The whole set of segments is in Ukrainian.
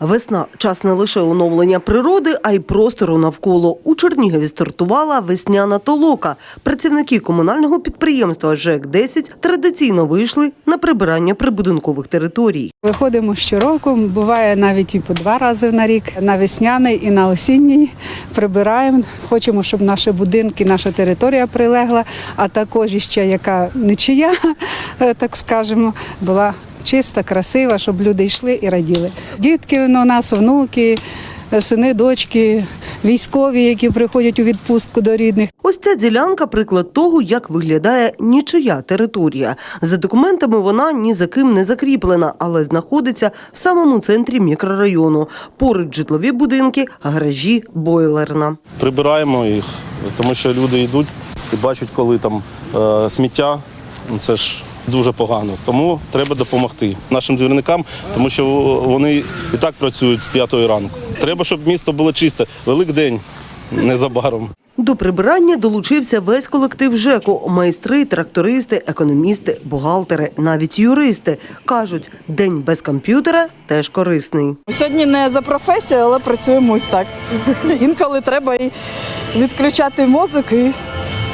Весна час не лише оновлення природи, а й простору навколо. У Чернігові стартувала весняна толока. Працівники комунального підприємства ЖЕК 10 традиційно вийшли на прибирання прибудинкових територій. Виходимо щороку, буває навіть і по два рази на рік. На весняний і на осінній прибираємо. Хочемо, щоб наші будинки, наша територія прилегла, а також іще яка нечия, так скажемо, була чиста, красива, щоб люди йшли і раділи. Дітки ну, у нас, внуки, сини, дочки, військові, які приходять у відпустку до рідних. Ось ця ділянка приклад того, як виглядає нічия територія. За документами вона ні за ким не закріплена, але знаходиться в самому центрі мікрорайону. Поруч житлові будинки, гаражі, бойлерна. прибираємо їх, тому що люди йдуть і бачать, коли там е, сміття. Ну, Це ж дуже погано. Тому треба допомогти нашим двірникам, тому що вони і так працюють з п'ятої ранку. Треба, щоб місто було чисте. Великдень незабаром. До прибирання долучився весь колектив ЖЕКу – майстри, трактористи, економісти, бухгалтери, навіть юристи. Кажуть, день без комп'ютера теж корисний. Сьогодні не за професією, але працюємо ось так. Інколи треба і відключати мозок і,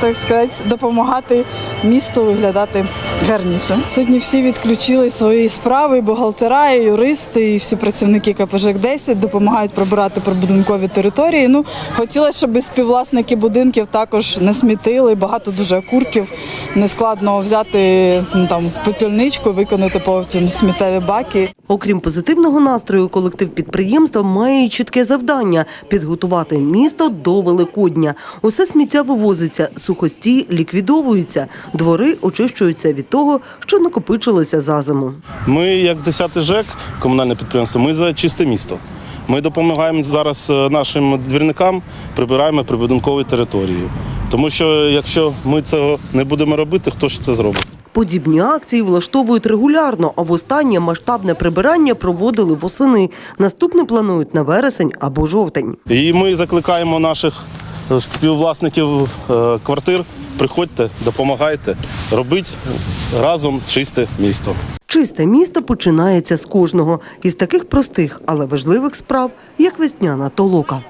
так сказати, допомагати місту виглядати гарніше. Сьогодні всі відключили свої справи, і бухгалтера, і юристи, і всі працівники КПЖК 10 допомагають прибирати прибудинкові території. Ну, хотілося, щоб співвласники будинків також не смітили. Багато дуже окурків. Нескладно взяти ну, там в пепельничку, виконати потім сміттєві баки. Окрім позитивного настрою, колектив підприємства має чітке завдання – підготувати місто до Великодня. Усе сміття вивозиться, сухості ліквідовуються, двори очищуються від того, що накопичилося за зиму. Ми, як 10 ЖЕК, комунальне підприємство, ми за чисте місто. Ми допомагаємо зараз е, нашим двірникам, прибираємо прибудинкові території. Тому що якщо ми цього не будемо робити, хто ж це зробить? Подібні акції влаштовують регулярно, а востаннє масштабне прибирання проводили восени. Наступне планують на вересень або жовтень. І ми закликаємо наших співвласників е, квартир. Приходьте, допомагайте, робіть разом чисте місто. Чисте місто починається з кожного із таких простих, але важливих справ, як весняна толока.